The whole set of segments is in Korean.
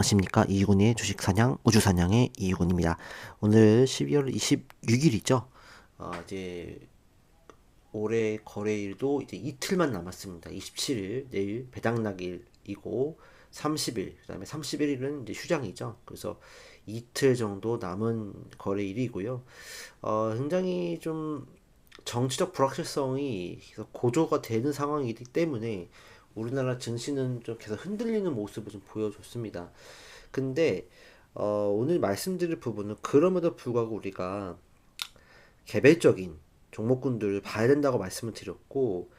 안녕하십니까 이유군의 주식 사냥 우주 사냥의 이유군입니다. 오늘 12월 26일이죠. 어, 이제 올해 거래일도 이제 이틀만 남았습니다. 27일 내일 배당락일이고 30일 그다음에 31일은 이제 휴장이죠. 그래서 이틀 정도 남은 거래일이고요. 어, 굉장히 좀 정치적 불확실성이 고조가 되는 상황이기 때문에 우리나라 증시는 좀 계속 흔들리는 모습을 좀 보여줬습니다. 근데 어, 오늘 말씀드릴 부분은 그럼에도 불구하고 우리가 개별적인 종목군들을 봐야 된다고 말씀을 드렸고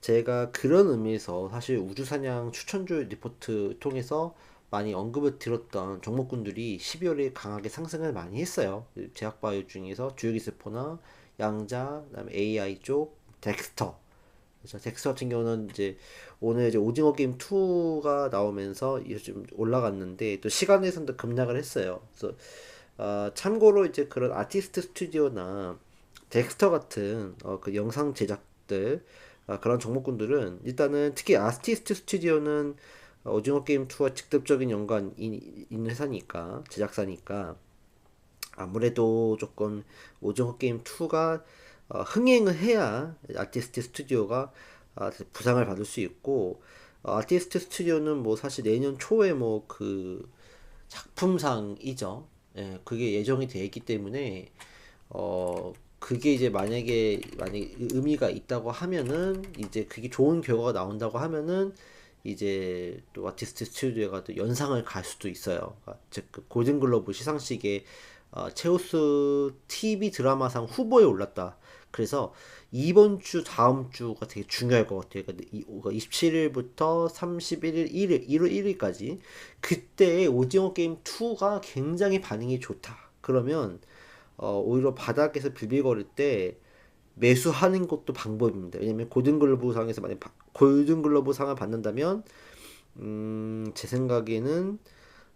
제가 그런 의미에서 사실 우주사냥 추천주 리포트 통해서 많이 언급을 드렸던 종목군들이 12월에 강하게 상승을 많이 했어요. 제약바이오 중에서 주유기세포나 양자, 그다음에 AI 쪽, 덱스터 그래서 덱스 같은 경우는 이제 오늘 이제 오징어 게임 2가 나오면서 요즘 올라갔는데 또 시간에서도 급락을 했어요. 그래서 어, 참고로 이제 그런 아티스트 스튜디오나 덱스터 같은 어, 그 영상 제작들 어, 그런 종목군들은 일단은 특히 아티스트 스튜디오는 오징어 게임 2와 직접적인 연관이 있는 회사니까 제작사니까 아무래도 조금 오징어 게임 2가 어, 흥행을 해야 아티스트 스튜디오가 어, 부상을 받을 수 있고 어, 아티스트 스튜디오는 뭐 사실 내년 초에 뭐 그 작품상이죠. 예, 그게 예정이 되어 있기 때문에 어 그게 이제 만약에 만약 의미가 있다고 하면은 이제 그게 좋은 결과가 나온다고 하면은 이제 또 아티스트 스튜디오가 또 연상을 갈 수도 있어요. 아, 즉그 골든글러브 시상식에 어, 체오스 TV 드라마상 후보에 올랐다. 그래서 이번 주 다음 주가 되게 중요할 것 같아요. 그러니까 27일부터 31일 1일 1월 1일까지 그때 오징어 게임 2가 굉장히 반응이 좋다. 그러면 어, 오히려 바닥에서 빌빌거릴 때 매수하는 것도 방법입니다. 왜냐면 골든글러브 상에서 만약 골든글러브 상을 받는다면 음, 제 생각에는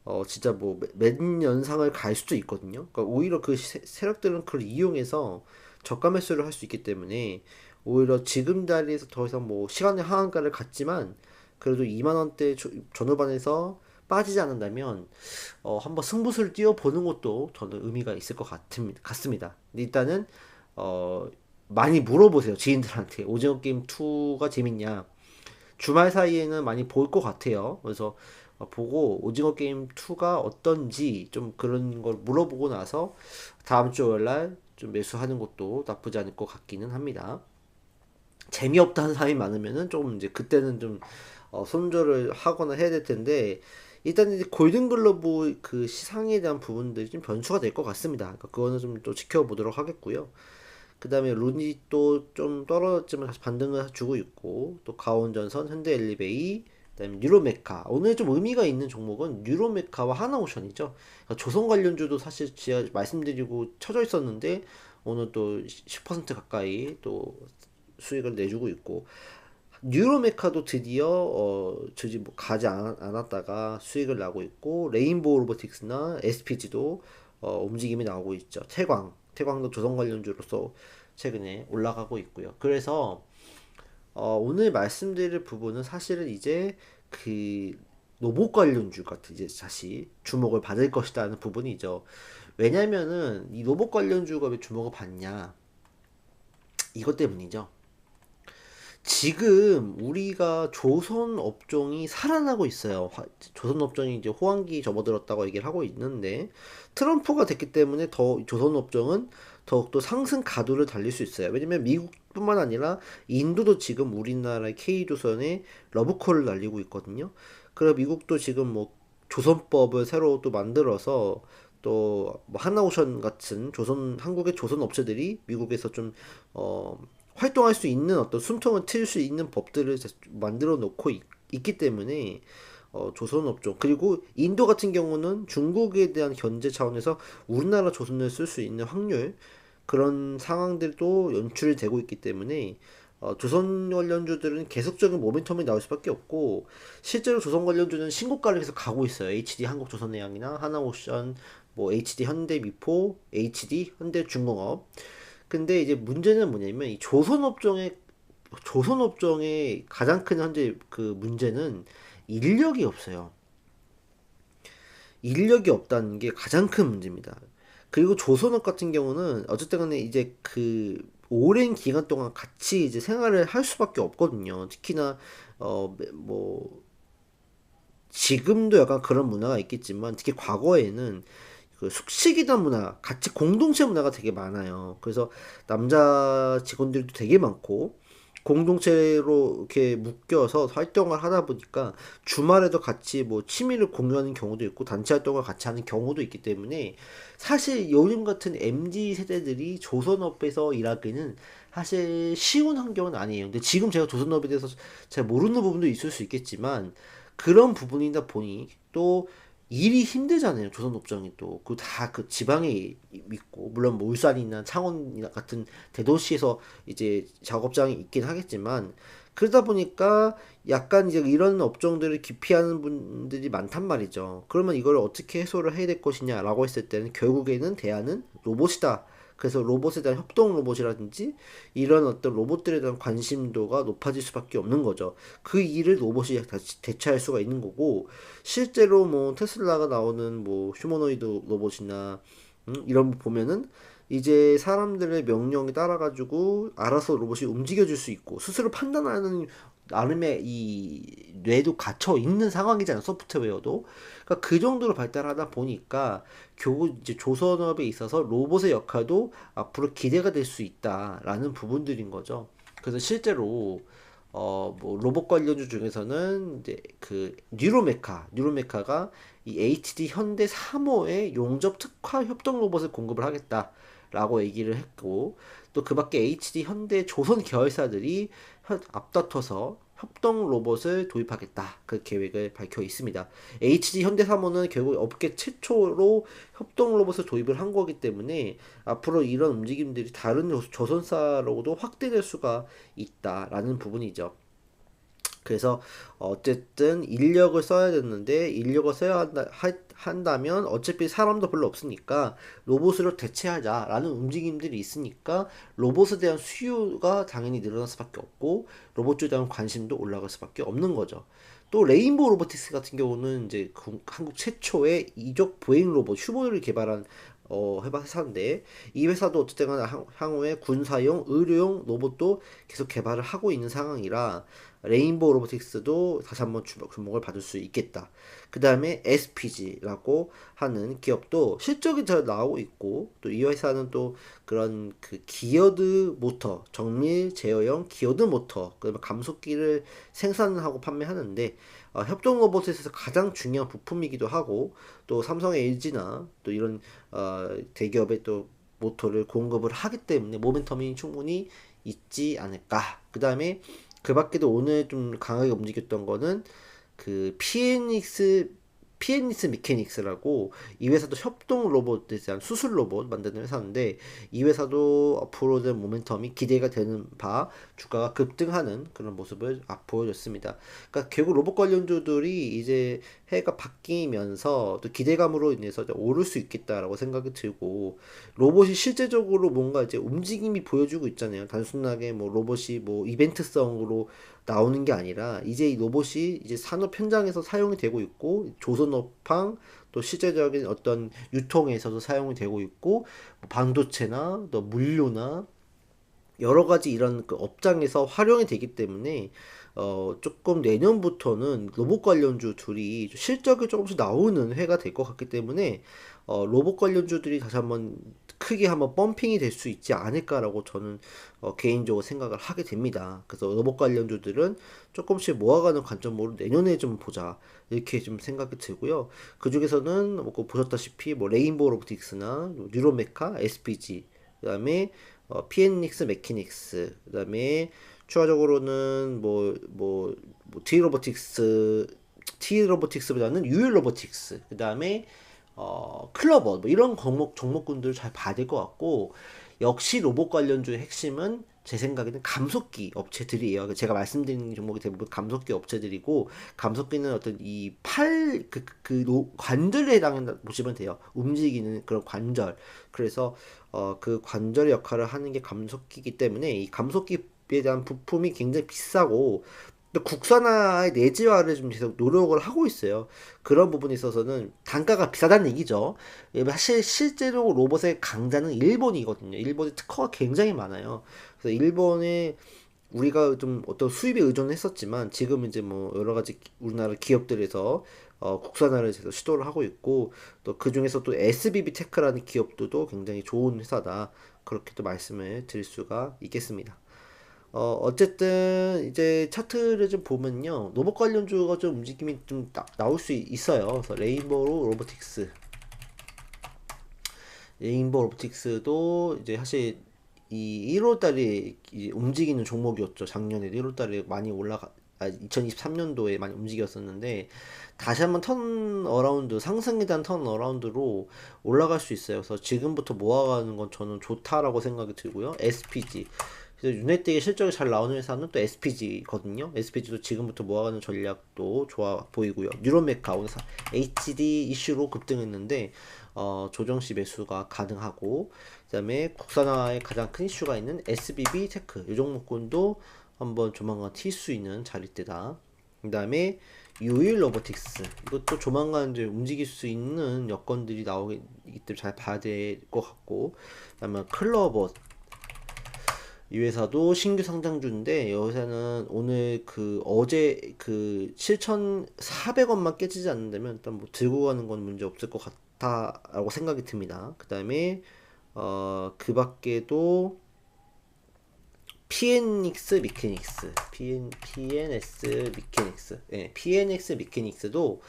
어 진짜 뭐 몇 년상을 갈 수도 있거든요. 그러니까 오히려 그 세력들은 그걸 이용해서 저가 매수를 할 수 있기 때문에 오히려 지금 자리에서 더 이상 뭐 시간의 하한가를 갖지만 그래도 2만 원대 전후반에서 빠지지 않는다면 어 한번 승부수를 띄워보는 것도 저는 의미가 있을 것 같습니다. 같습니다. 일단은 어 많이 물어보세요 지인들한테 오징어 게임 2가 재밌냐 주말 사이에는 많이 볼 것 같아요. 그래서 보고 오징어 게임 2가 어떤지 좀 그런 걸 물어보고 나서 다음 주 월날 좀 매수하는 것도 나쁘지 않을 것 같기는 합니다. 재미없다는 사람이 많으면은 조금 이제 그때는 좀 어, 손절을 하거나 해야 될 텐데 일단 이제 골든글러브 그 시상에 대한 부분들이 좀 변수가 될 것 같습니다. 그러니까 그거는 좀 또 지켜보도록 하겠고요. 그 다음에 룬이 또 좀 떨어졌지만 다시 반등을 주고 있고 또 가온전선, 현대엘리베이, 그다음에 뉴로메카 오늘 좀 의미가 있는 종목은 뉴로메카와 하나오션이죠. 그러니까 조선 관련주도 사실 제가 말씀드리고 쳐져 있었는데 오늘 또 10% 가까이 또 수익을 내주고 있고 뉴로메카도 드디어 어 저지 뭐 가지 않, 않았다가 수익을 나고 있고 레인보우 로보틱스나 SPG도 어 움직임이 나오고 있죠. 태광 태광도 조선 관련주로서 최근에 올라가고 있고요. 그래서 어, 오늘 말씀드릴 부분은 사실은 이제 그 로봇 관련주 같은 이제 다시 주목을 받을 것이라는 부분이죠. 왜냐면은 이 로봇 관련주가 왜 주목을 받냐? 이것 때문이죠. 지금 우리가 조선 업종이 살아나고 있어요. 조선 업종이 이제 호황기 접어들었다고 얘기를 하고 있는데 트럼프가 됐기 때문에 더 조선 업종은 더욱더 상승 가도를 달릴 수 있어요. 왜냐면 미국 뿐만 아니라 인도도 지금 우리나라의 K조선에 러브콜을 날리고 있거든요. 그리고 미국도 지금 뭐 조선법을 새로 또 만들어서 또 뭐 하나오션 같은 조선 한국의 조선 업체들이 미국에서 좀 어 활동할 수 있는 어떤 숨통을 트일 수 있는 법들을 만들어 놓고 있, 기 때문에 어, 조선 업종 그리고 인도 같은 경우는 중국에 대한 견제 차원에서 우리나라 조선을 쓸 수 있는 확률 그런 상황들도 연출이 되고 있기 때문에 어, 조선 관련주들은 계속적인 모멘텀이 나올 수밖에 없고 실제로 조선 관련주는 신고가를 계속 가고 있어요. HD 한국조선해양이나 하나오션, 뭐 HD 현대미포, HD 현대중공업. 근데 이제 문제는 뭐냐면 이 조선 업종의 조선 업종의 가장 큰 현재 그 문제는 인력이 없어요. 인력이 없다는 게 가장 큰 문제입니다. 그리고 조선업 같은 경우는 어쨌든 간에 이제 그 오랜 기간 동안 같이 이제 생활을 할 수밖에 없거든요. 특히나 어 뭐 지금도 약간 그런 문화가 있겠지만 특히 과거에는 그 숙식이단 문화, 같이 공동체 문화가 되게 많아요. 그래서 남자 직원들도 되게 많고 공동체로 이렇게 묶여서 활동을 하다 보니까 주말에도 같이 뭐 취미를 공유하는 경우도 있고 단체 활동을 같이 하는 경우도 있기 때문에 사실 요즘 같은 MZ 세대들이 조선업에서 일하기는 사실 쉬운 환경은 아니에요. 근데 지금 제가 조선업에 대해서 잘 모르는 부분도 있을 수 있겠지만 그런 부분이다 보니 또 일이 힘들잖아요. 조선 업종이 또. 그 다 그 지방에 있고, 물론 뭐 울산이나 창원이나 같은 대도시에서 이제 작업장이 있긴 하겠지만, 그러다 보니까 약간 이제 이런 업종들을 기피하는 분들이 많단 말이죠. 그러면 이걸 어떻게 해소를 해야 될 것이냐라고 했을 때는 결국에는 대안은 로봇이다. 그래서 로봇에 대한 협동 로봇이라든지 이런 어떤 로봇들에 대한 관심도가 높아질 수밖에 없는 거죠. 그 일을 로봇이 대체할 수가 있는 거고 실제로 뭐 테슬라가 나오는 뭐 휴머노이드 로봇이나 음, 이런 거 보면은 이제 사람들의 명령에 따라 가지고 알아서 로봇이 움직여 줄수 있고 스스로 판단하는 나름의 이 뇌도 갇혀 있는 상황이잖아요 소프트웨어도. 그러니까 그 정도로 발달하다 보니까 결국 이제 조선업에 있어서 로봇의 역할도 앞으로 기대가 될 수 있다라는 부분들인 거죠. 그래서 실제로 어 뭐 로봇 관련주 중에서는 이제 그 뉴로메카 뉴로메카가 이 HD 현대 3호의 용접 특화 협동 로봇을 공급을 하겠다라고 얘기를 했고 또 그 밖에 HD 현대 조선 계열사들이 앞다퉈서 협동 로봇을 도입하겠다. 그 계획을 밝혀 있습니다. HG 현대사모는 결국 업계 최초로 협동 로봇을 도입을 한 거기 때문에 앞으로 이런 움직임들이 다른 조선사로도 확대될 수가 있다라는 부분이죠. 그래서 어쨌든 인력을 써야 되는데 인력을 써야 한다, 한다면 어차피 사람도 별로 없으니까 로봇으로 대체하자라는 움직임들이 있으니까 로봇에 대한 수요가 당연히 늘어날 수밖에 없고 로봇에 대한 관심도 올라갈 수밖에 없는 거죠. 또 레인보우 로보틱스 같은 경우는 이제 한국 최초의 이적 보행 로봇 휴보를 개발한 어, 회사인데 이 회사도 어쨌든 향후에 군사용, 의료용 로봇도 계속 개발을 하고 있는 상황이라 레인보우 로보틱스도 다시 한번 주목을 받을 수 있겠다. 그 다음에 SPG라고 하는 기업도 실적이 잘 나오고 있고 또 이 회사는 또 그런 그 기어드 모터 정밀 제어형 기어드 모터 그다음에 감속기를 생산하고 판매하는데 어, 협동 로봇에서 가장 중요한 부품이기도 하고 또 삼성 LG나 또 이런 어, 대기업의 또 모터를 공급을 하기 때문에 모멘텀이 충분히 있지 않을까. 그 다음에 그 밖에도 오늘 좀 강하게 움직였던 거는 그 피에닉스 피에니스 미케닉스라고 이 회사도 협동 로봇에 대한 수술 로봇 만드는 회사인데 이 회사도 앞으로의 모멘텀이 기대가 되는 바 주가가 급등하는 그런 모습을 보여줬습니다. 그러니까 결국 로봇 관련주들이 이제 해가 바뀌면서 또 기대감으로 인해서 오를 수 있겠다라고 생각이 들고 로봇이 실제적으로 뭔가 이제 움직임이 보여주고 있잖아요. 단순하게 뭐 로봇이 뭐 이벤트성으로 나오는 게 아니라 이제 이 로봇이 이제 산업 현장에서 사용이 되고 있고 조선업황 또 실제적인 어떤 유통에서도 사용이 되고 있고 뭐 반도체나 또 물류나 여러 가지 이런 그 업장에서 활용이 되기 때문에 어 조금 내년부터는 로봇 관련주 들이 실적이 조금씩 나오는 해가 될 것 같기 때문에 어 로봇 관련주들이 다시 한번 크게 한번 펌핑이 될 수 있지 않을까라고 저는 어, 개인적으로 생각을 하게 됩니다. 그래서 로봇 관련주들은 조금씩 모아가는 관점으로 내년에 좀 보자 이렇게 좀 생각이 들고요. 그 중에서는 뭐 보셨다시피 뭐 레인보우 로보틱스나 뭐 뉴로메카, SPG, 그다음에 어, 피엔닉스 메키닉스, 그다음에 추가적으로는 뭐 뭐 뭐, T 로보틱스, T 로보틱스보다는 유일 로보틱스, 그 다음에 어, 클러버 뭐 이런 종목 종목군들 잘될것 같고 역시 로봇 관련주의 핵심은 제 생각에는 감속기 업체들이에요. 제가 말씀드린 종목이 대부분 감속기 업체들이고 감속기는 어떤 이 팔 그 그, 그 관절에 해당한다 보시면 돼요. 움직이는 그런 관절. 그래서 어, 그 관절 역할을 하는 게 감속기이기 때문에 이 감속기 에 대한 부품이 굉장히 비싸고 또 국산화의 내지화를 좀 계속 노력을 하고 있어요. 그런 부분에 있어서는 단가가 비싸다는 얘기죠. 사실 실제로 로봇의 강자는 일본이거든요. 일본의 특허가 굉장히 많아요. 그래서 일본의 우리가 좀 어떤 수입에 의존했었지만 지금 이제 뭐 여러 가지 우리나라 기업들에서 어, 국산화를 시도를 하고 있고 또 그 중에서 또 SBB 테크라는 기업도 굉장히 좋은 회사다 그렇게 또 말씀을 드릴 수가 있겠습니다. 어, 어쨌든 이제 차트를 좀 보면요 로봇 관련 주가 좀 움직임이 좀 나, 나올 수 있어요. 그래서 레인보우 로보틱스 레인보우 로보틱스도 이제 사실 이 1월 달에 움직이는 종목이었죠. 작년에 1월 달에 많이 올라가 아, 2023년도에 많이 움직였었는데 다시 한번 턴 어라운드 상승에 대한 턴 어라운드로 올라갈 수 있어요. 그래서 지금부터 모아가는 건 저는 좋다라고 생각이 들고요. SPG 유네틱의 실적이 잘 나오는 회사는 또 SPG거든요. SPG도 지금부터 모아가는 전략도 좋아 보이고요. 뉴로메카 오늘 HD 이슈로 급등했는데 어, 조정시 매수가 가능하고 그다음에 국산화의 가장 큰 이슈가 있는 SBB 테크 이 종목군도 한번 조만간 튈 수 있는 자리대다. 그다음에 유일 로보틱스 이것도 조만간 이제 움직일 수 있는 여건들이 나오기 때문에 잘 봐야 될 것 같고 그다음에 클로버 이 회사도 신규 상장주인데 이 회사는 오늘 그 어제 그 7,400원만 깨지지 않는다면 일단 뭐 들고 가는 건 문제 없을 것 같다라고 생각이 듭니다. 그 다음에 어 그 밖에도 PNX 미케닉스, PN, PNS 미케닉스, 예, PNX 미케닉스도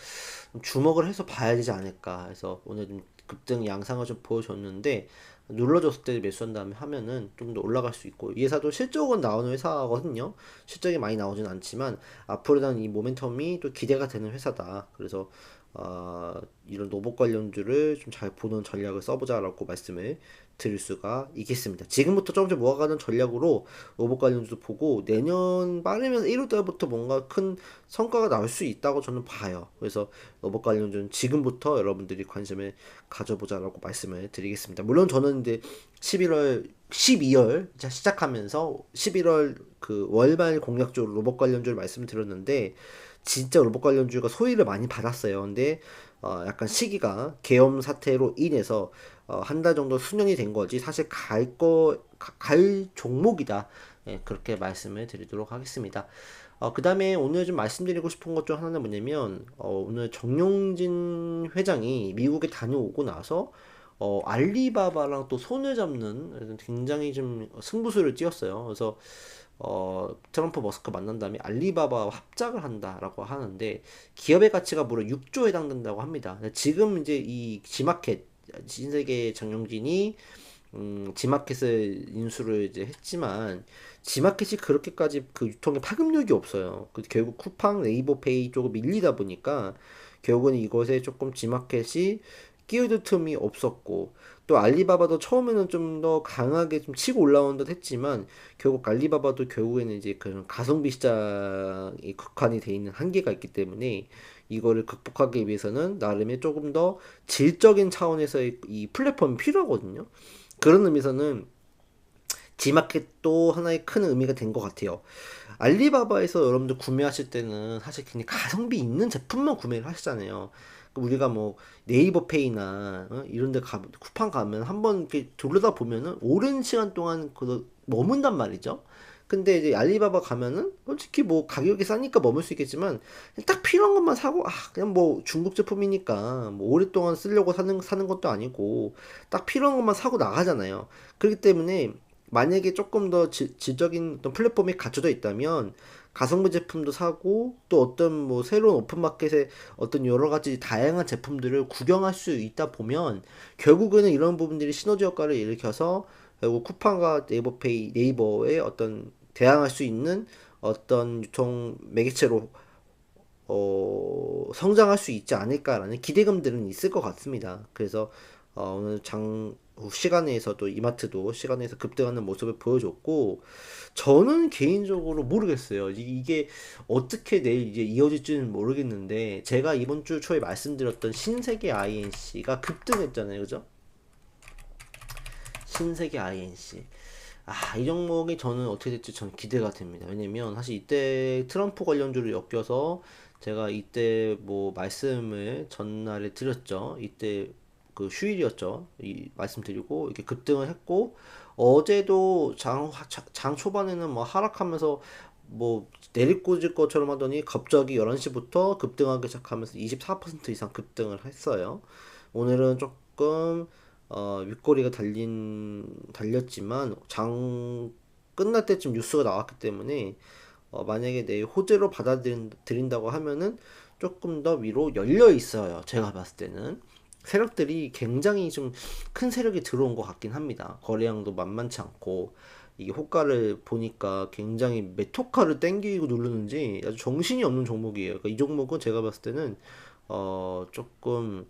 주목을 해서 봐야 되지 않을까 해서 오늘 좀 급등 양상을 좀 보여줬는데 눌러줬을 때 매수한 다음에 하면은 좀 더 올라갈 수 있고 이 회사도 실적은 나오는 회사거든요. 실적이 많이 나오진 않지만 앞으로 대한 이 모멘텀이 또 기대가 되는 회사다. 그래서 어, 이런 로봇 관련주를 좀 잘 보는 전략을 써보자라고 말씀을 드릴 수가 있겠습니다. 지금부터 조금씩 모아가는 전략으로 로봇 관련주도 보고 내년 빠르면 1월달부터 뭔가 큰 성과가 나올 수 있다고 저는 봐요. 그래서 로봇 관련주는 지금부터 여러분들이 관심을 가져보자라고 말씀을 드리겠습니다. 물론 저는 이제 11월 12월 시작하면서 11월 그 월말 공략적으로 로봇 관련주를 말씀드렸는데 진짜 로봇 관련주가 소위를 많이 받았어요. 근데 어 약간 시기가 계엄 사태로 인해서 어 한 달 정도 수년이 된 거지 사실 갈 거 갈 종목이다. 예, 그렇게 말씀을 드리도록 하겠습니다. 어, 그 다음에 오늘 좀 말씀드리고 싶은 것 중 하나는 뭐냐면, 어, 오늘 정용진 회장이 미국에 다녀오고 나서, 어, 알리바바랑 또 손을 잡는 굉장히 좀 승부수를 띄었어요. 그래서, 어, 트럼프 머스크 만난 다음에 알리바바와 합작을 한다라고 하는데 기업의 가치가 무려 6조에 해당된다고 합니다. 지금 이제 이 지마켓 신세계 정용진이 음, 지마켓을 인수를 이제 했지만 지마켓이 그렇게까지 그 유통에 파급력이 없어요. 그 결국 쿠팡, 네이버페이 쪽으로 밀리다 보니까 결국은 이것에 조금 지마켓이 끼어들 틈이 없었고 또 알리바바도 처음에는 좀 더 강하게 좀 치고 올라온 듯 했지만 결국 알리바바도 결국에는 이제 그런 가성비 시장이 극한이 돼 있는 한계가 있기 때문에 이거를 극복하기 위해서는 나름의 조금 더 질적인 차원에서의 이 플랫폼이 필요하거든요. 그런 의미에서는 지마켓도 하나의 큰 의미가 된 것 같아요. 알리바바에서 여러분들 구매하실 때는 사실 그냥 가성비 있는 제품만 구매를 하시잖아요. 우리가 뭐 네이버 페이나 어? 이런 데 가, 쿠팡 가면 한번 이렇게 돌려다 보면은 오랜 시간 동안 그 머문단 말이죠. 근데 이제 알리바바 가면은 솔직히 뭐 가격이 싸니까 머물 수 있겠지만 딱 필요한 것만 사고 아 그냥 뭐 중국 제품이니까 뭐 오랫동안 쓰려고 사는 사는 것도 아니고 딱 필요한 것만 사고 나가잖아요. 그렇기 때문에 만약에 조금 더 질, 질적인 어떤 플랫폼이 갖춰져 있다면 가성비 제품도 사고 또 어떤 뭐 새로운 오픈마켓에 어떤 여러 가지 다양한 제품들을 구경할 수 있다 보면 결국에는 이런 부분들이 시너지 효과를 일으켜서 결국 쿠팡과 네이버페이 네이버의 어떤 대항할 수 있는 어떤 유통 매개체로 어, 성장할 수 있지 않을까라는 기대감들은 있을 것 같습니다. 그래서 어, 오늘 장 시간에서도 이마트도 시간에서 급등하는 모습을 보여줬고 저는 개인적으로 모르겠어요. 이게 어떻게 내일 이제 이어질지는 모르겠는데 제가 이번 주 초에 말씀드렸던 신세계 INC가 급등했잖아요. 그죠? 신세계 INC. 아, 이 종목이 저는 어떻게 될지 전 기대가 됩니다. 왜냐면 사실 이때 트럼프 관련주를 엮여서 제가 이때 뭐 말씀을 전날에 드렸죠. 이때 그 휴일이었죠. 이 말씀드리고 이렇게 급등을 했고 어제도 장, 장 초반에는 뭐 하락하면서 뭐 내리꽂을 것처럼 하더니 갑자기 11시부터 급등하기 시작하면서 24% 이상 급등을 했어요. 오늘은 조금 어, 윗꼬리가 달린 달렸지만 장 끝날 때쯤 뉴스가 나왔기 때문에 어, 만약에 내일 호재로 받아들인다고 하면은 조금 더 위로 열려 있어요. 제가 봤을 때는 세력들이 굉장히 좀 큰 세력이 들어온 것 같긴 합니다. 거래량도 만만치 않고 이게 호가를 보니까 굉장히 메토카를 땡기고 누르는지 아주 정신이 없는 종목이에요. 그러니까 이 종목은 제가 봤을 때는 어 조금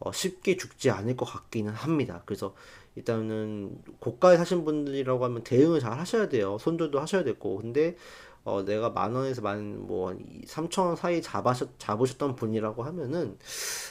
어, 쉽게 죽지 않을 것 같기는 합니다. 그래서 일단은 고가에 사신 분들이라고 하면 대응을 잘 하셔야 돼요. 손절도 하셔야 되고. 근데 어, 내가 만 원에서 만뭐 3천 원 사이 잡으셨, 잡으셨던 분이라고 하면은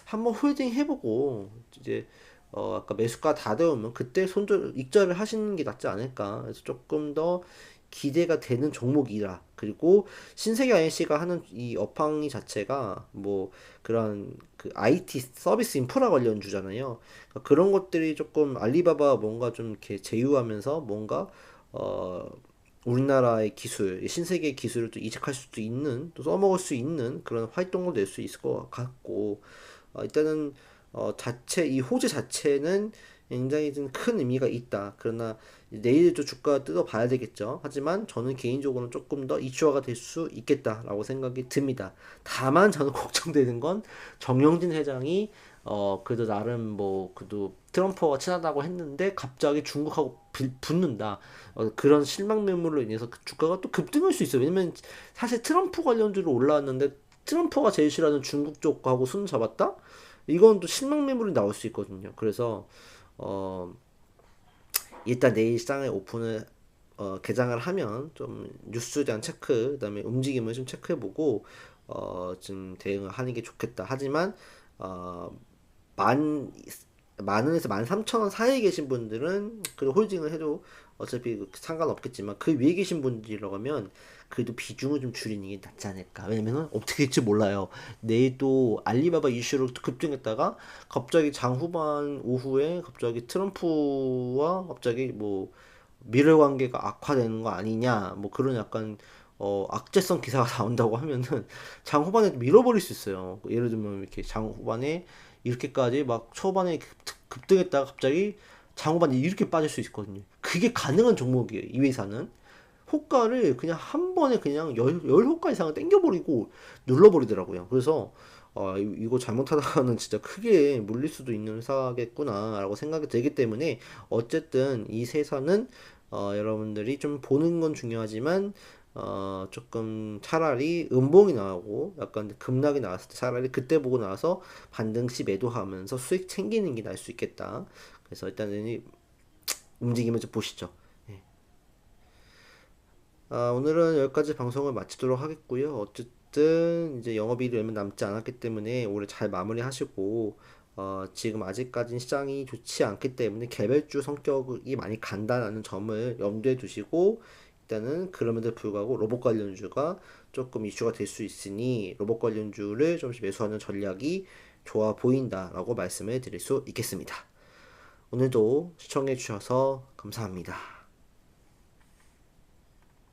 한번 홀딩 해보고 이제 어, 아까 매수가 다 되오면 그때 손절 익절을 하시는 게 낫지 않을까. 그래서 조금 더 기대가 되는 종목이라 그리고 신세계 IC가 하는 이 업황이 자체가 뭐 그런 그 IT 서비스 인프라 관련 주잖아요. 그러니까 그런 것들이 조금 알리바바 뭔가 좀 이렇게 제휴하면서 뭔가 어 우리나라의 기술, 신세계 기술을 또 이식할 수도 있는, 또 써먹을 수 있는 그런 활동을 낼 수 있을 것 같고, 어, 일단은 어, 자체 이 호재 자체는 굉장히 좀 큰 의미가 있다. 그러나 내일도 주가 뜯어봐야 되겠죠. 하지만 저는 개인적으로는 조금 더 이슈화가 될 수 있겠다라고 생각이 듭니다. 다만 저는 걱정되는 건 정영진 회장이 어 그래도 나름 뭐 그래도 트럼프와 친하다고 했는데 갑자기 중국하고 붙는다 어, 그런 실망 매물로 인해서 그 주가가 또 급등할 수 있어요. 왜냐면 사실 트럼프 관련주로 올라왔는데 트럼프가 제일 싫어하는 중국 쪽하고 손 잡았다? 이건 또 실망 매물이 나올 수 있거든요. 그래서 어, 일단 내일 시장에 오픈을 어, 개장을 하면 좀 뉴스에 대한 체크, 그다음에 움직임을 좀 체크해보고 어, 좀 대응을 하는 게 좋겠다. 하지만 어, 만 만 원에서 만 삼천 원 사이에 계신 분들은 그 홀딩을 해도 어차피 그 상관없겠지만 그 위에 계신 분들이라고 하면 그래도 비중을 좀 줄이는 게 낫지 않을까. 왜냐면은 어떻게 될지 몰라요. 내일 또 알리바바 이슈로 급등했다가 갑자기 장 후반 오후에 갑자기 트럼프와 갑자기 뭐 미래 관계가 악화되는 거 아니냐. 뭐 그런 약간 어, 악재성 기사가 나온다고 하면은 장 후반에 밀어버릴 수 있어요. 예를 들면 이렇게 장 후반에 이렇게까지 막 초반에 급등했다가 갑자기 장 후반에 이렇게 빠질 수 있거든요. 그게 가능한 종목이에요. 이 회사는. 호가를 그냥 한 번에 그냥 열, 열 호가 이상을 땡겨버리고 눌러버리더라고요. 그래서 어, 이거 잘못하다가는 진짜 크게 물릴 수도 있는 회사겠구나라고 생각이 들기 때문에 어쨌든 이 세사는 어, 여러분들이 좀 보는 건 중요하지만 어, 조금 차라리 음봉이 나오고 약간 급락이 나왔을 때 차라리 그때 보고 나서 반등 시 매도하면서 수익 챙기는 게 나을 수 있겠다. 그래서 일단은 좀 보시죠. 아, 오늘은 여기까지 방송을 마치도록 하겠고요. 어쨌든 이제 영업일이 얼마 남지 않았기 때문에 올해 잘 마무리하시고 어, 지금 아직까지는 시장이 좋지 않기 때문에 개별주 성격이 많이 간다는 점을 염두에 두시고 일단은 그럼에도 불구하고 로봇 관련주가 조금 이슈가 될 수 있으니 로봇 관련주를 좀씩 매수하는 전략이 좋아 보인다라고 말씀을 드릴 수 있겠습니다. 오늘도 시청해 주셔서 감사합니다.